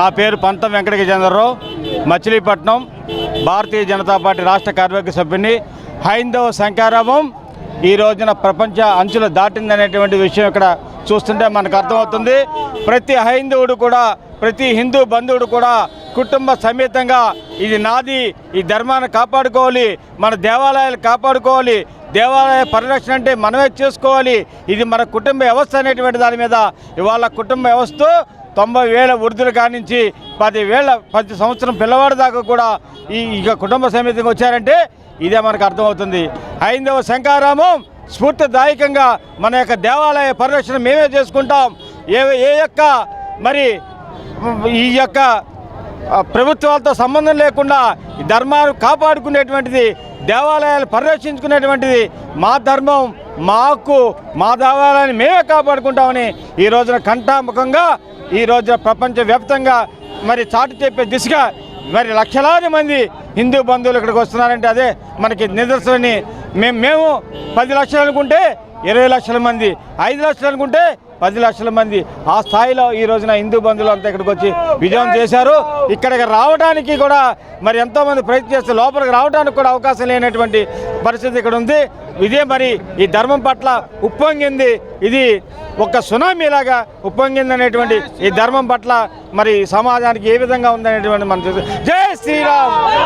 నా పేరు పంతం వెంకట గజేంద్రరావు మచిలీపట్నం భారతీయ జనతా పార్టీ రాష్ట్ర కార్యవర్గ సభ్యుని హైందవ శంకారామం ఈ రోజున ప్రపంచ అంచులు దాటిందనేటువంటి విషయం ఇక్కడ చూస్తుంటే మనకు అర్థమవుతుంది. ప్రతి హైందవుడు కూడా ప్రతి హిందూ బంధువుడు కూడా కుటుంబ సమేతంగా ఇది నాది ఈ ధర్మాన్ని కాపాడుకోవాలి మన దేవాలయాలు కాపాడుకోవాలి దేవాలయ పరిరక్షణ అంటే మనమే చేసుకోవాలి. ఇది మన కుటుంబ వ్యవస్థ అనేటువంటి దాని మీద ఇవాళ కుటుంబ వ్యవస్థ తొంభై వేల వృద్ధులు కానించి పదివేల పది సంవత్సరం పిల్లవాడి దాకా కూడా ఈ ఇక కుటుంబ సమేతంగా వచ్చారంటే ఇదే మనకు అర్థమవుతుంది. ఐందవ శంకారామం స్ఫూర్తిదాయకంగా మన యొక్క దేవాలయ పరిరక్షణ మేమే చేసుకుంటాం. ఏ ఏ యొక్క మరి ఈ యొక్క ప్రభుత్వాలతో సంబంధం లేకుండా ఈ ధర్మాన్ని కాపాడుకునేటువంటిది దేవాలయాలు పరిరక్షించుకునేటువంటిది మా ధర్మం మా హక్కు మా దేవాలయాన్ని మేమే కాపాడుకుంటామని ఈ రోజున కంఠాముఖంగా ఈ రోజున ప్రపంచవ్యాప్తంగా మరి చాటు చెప్పే దిశగా మరి లక్షలాది మంది హిందూ బంధువులు ఇక్కడికి వస్తున్నారంటే అదే మనకి నిదర్శనని. మేము మేము పది లక్షలు అనుకుంటే ఇరవై లక్షల మంది ఐదు లక్షలు అనుకుంటే పది లక్షల మంది ఆ స్థాయిలో ఈ రోజున హిందూ బంధువులు అంతా ఇక్కడికి వచ్చి విజయం చేశారు. ఇక్కడికి రావడానికి కూడా మరి ఎంతోమంది ప్రయత్నం చేస్తే లోపలికి రావడానికి కూడా అవకాశం లేనటువంటి పరిస్థితి ఇక్కడ ఉంది. ఇదే మరి ఈ ధర్మం పట్ల ఉప్పొంగింది. ఇది ఒక సునామీలాగా ఉప్పొంగింది అనేటువంటి ఈ ధర్మం పట్ల మరి సమాజానికి ఏ విధంగా ఉందనేటువంటి మనం చూసి జై శ్రీరామ్!